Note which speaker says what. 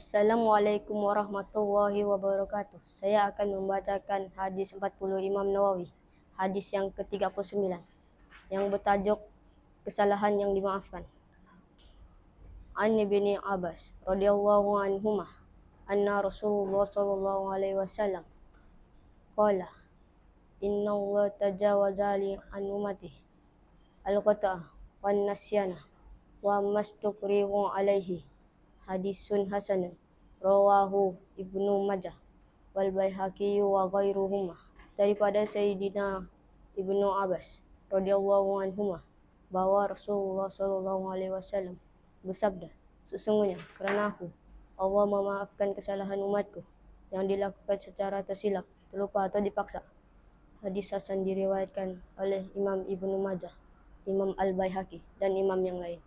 Speaker 1: Assalamualaikum warahmatullahi wabarakatuh. Saya akan membacakan hadis 40 Imam Nawawi. Hadis yang ke-39 yang bertajuk kesalahan yang dimaafkan. An Ibni Abbas radhiyallahu anhumah anna Rasulullah sallallahu alaihi wasallam qala inna Allah tajawaza li an ummati al-qata'ah wan nasyana wa mastukrihu alaihi hadisun hasanun rawahu Ibnu Majah wal Baihaqi wa ghairuhuma daripada Sayyidina Ibnu Abbas radhiyallahu anhuma bahwa Rasulullah sallallahu alaihi wasallam bersabda sesungguhnya kerana aku Allah memaafkan kesalahan umatku yang dilakukan secara tersilap, terlupa atau dipaksa. Hadis Hasan diriwayatkan oleh Imam Ibnu Majah, Imam Al-Baihaqi dan imam yang lain.